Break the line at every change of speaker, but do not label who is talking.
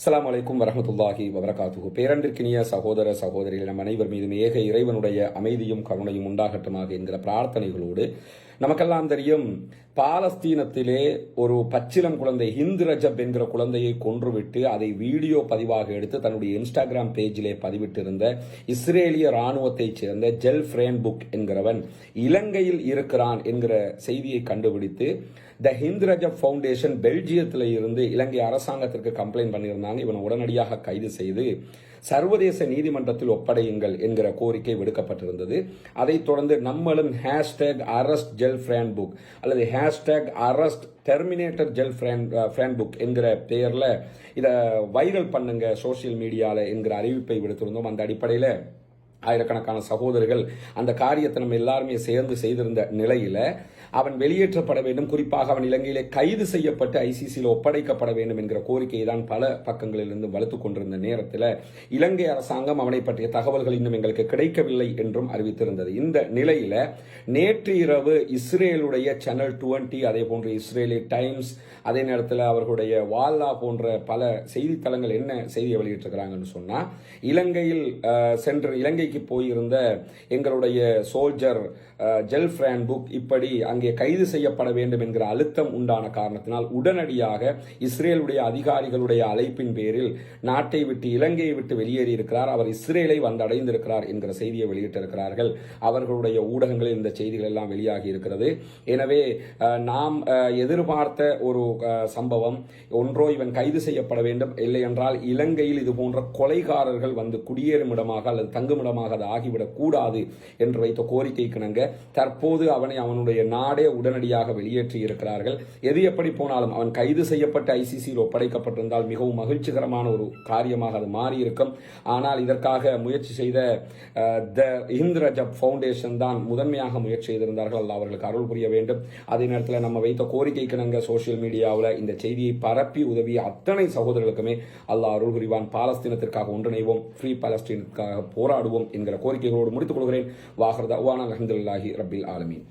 அஸ்லாம் வலைக்கும் வரமத்துல்லாஹி வபரகாத்துஹு. பேரன்பிற்கினிய சகோதர சகோதரிகள் நம் அனைவர் மீதும் ஏக இறைவனுடைய அமைதியும் கருணையும் உண்டாகட்டுமாக என்கிற பிரார்த்தனைகளோடு நமக்கெல்லாம் தெரியும் பாலஸ்தீனத்திலே ஒரு பச்சிலம் குழந்தை ஹிந்து ரஜப் என்கிற குழந்தையை கொன்றுவிட்டு அதை வீடியோ பதிவாக எடுத்து தன்னுடைய இன்ஸ்டாகிராம் பேஜிலே பதிவிட்டிருந்த இஸ்ரேலிய ராணுவத்தைச் சேர்ந்த ஜெல் ஃப்ரேன் புக் என்கிறவன் இலங்கையில் இருக்கிறான் என்கிற செய்தியை கண்டுபிடித்து த ஹிந்து ரஜப் ஃபவுண்டேஷன் பெல்ஜியத்தில் இருந்து இலங்கை அரசாங்கத்திற்கு கம்ப்ளைண்ட் பண்ணியிருந்தாங்க. இவனை உடனடியாக கைது செய்து சர்வதேச நீதிமன்றத்தில் ஒப்படையுங்கள் என்கிற கோரிக்கை விடுக்கப்பட்டிருந்தது. அதைத் தொடர்ந்து நம்மளும் ஹேஷ்டேக் அரஸ்ட் ஜெல் ஃப்ரேன் புக் அல்லது ஹேஷ்டேக் அரஸ்ட் டெர்மினேட்டர் ஜெல் ஃப்ரேன் ஃப்ரேன் புக் என்கிற பெயரில் இதை வைரல் பண்ணுங்க சோசியல் மீடியாவில் என்கிற அறிவிப்பை விடுத்திருந்தோம். அந்த அடிப்படையில் ஆயிரக்கணக்கான சகோதரர்கள் அந்த காரியத்தை நம்ம எல்லாருமே சேர்ந்து செய்திருந்த நிலையில அவன் வெளியேற்றப்பட வேண்டும். குறிப்பாக அவன் இலங்கையிலே கைது செய்யப்பட்டு ஐசிசியில் ஒப்படைக்கப்பட வேண்டும் என்கிற கோரிக்கையை தான் பல பக்கங்களிலிருந்து வலுத்து கொண்டிருந்த நேரத்தில் இலங்கை அரசாங்கம் அவனை பற்றிய தகவல்கள் இன்னும் எங்களுக்கு கிடைக்கவில்லை என்றும் அறிவித்திருந்தது. இந்த நிலையில நேற்று இரவு இஸ்ரேலுடைய சேனல் டுவெண்ட்டி அதே போன்று இஸ்ரேலி டைம்ஸ் அதே நேரத்தில் அவர்களுடைய வால்லா போன்ற பல செய்தித்தளங்கள் என்ன செய்தியை வெளியிட்டிருக்கிறாங்கன்னு சொன்னால் இலங்கையில் சென்ற இலங்கை இலங்கைக்கு போயிருந்த எங்களுடைய சோல்ஜர் ஜெல் புக் இப்படி அங்கே கைது செய்யப்பட வேண்டும் என்கிற அழுத்தம் உண்டான காரணத்தினால் உடனடியாக இஸ்ரேலுடைய அதிகாரிகளுடைய அழைப்பின் பேரில் நாட்டை விட்டு இலங்கையை விட்டு வெளியேறி இருக்கிறார் அவர் இஸ்ரேலை வந்தடைந்திருக்கிறார் என்கிற செய்தியை வெளியிட்டிருக்கிறார்கள். அவர்களுடைய ஊடகங்களில் இந்த செய்திகள் எல்லாம் வெளியாகி இருக்கிறது எனவே நாம் எதிர்பார்த்த ஒரு சம்பவம் ஒன்றோ இவன் கைது செய்யப்பட வேண்டும். இல்லை என்றால் இலங்கையில் இது போன்ற கொலைகாரர்கள் வந்து குடியேறும் இடமாக அல்லது தங்குமிடமாக அது ஆகிவிடக் கூடாது என்று வைத்த கோரிக்கைக்கு நங்க தற்போது அவனை அவனுடைய நாடே உடனடியாக வெளியேற்றி இருக்கிறார்கள். எது எப்படி போனாலும் அவன் கைது செய்யப்பட்டு ஐசிசியில் ஒப்படைக்கப்பட்டிருந்தால் மிகவும் மகிழ்ச்சிகரமான ஒரு காரியமாக அது மாறியிருக்கும். ஆனால் இதற்காக முயற்சி செய்த த இந்திரஜப் ஃபவுண்டேஷன் தான் முதன்மையாக முயற்சி செய்திருந்தார்கள். அல்ல அவர்களுக்கு அருள் புரிய வேண்டும். அதே நேரத்தில் நம்ம வைத்த கோரிக்கைக்கு இணங்க சோஷியல் மீடியாவில் இந்த செய்தியை பரப்பி உதவிய அத்தனை சகோதரர்களுக்குமே அல்லாஹ் அருள் புரிவான். பாலஸ்தீனத்திற்காக ஒன்றிணைவோம். ஃப்ரீ பாலஸ்தீனத்திற்காக போராடுவோம். என்கிற கோரிக்கைகளோடு முடித்துக் கொள்கிறேன். வாகர்தா வானா அஹமதுல்லாஹி ரபில் ஆலமீன்.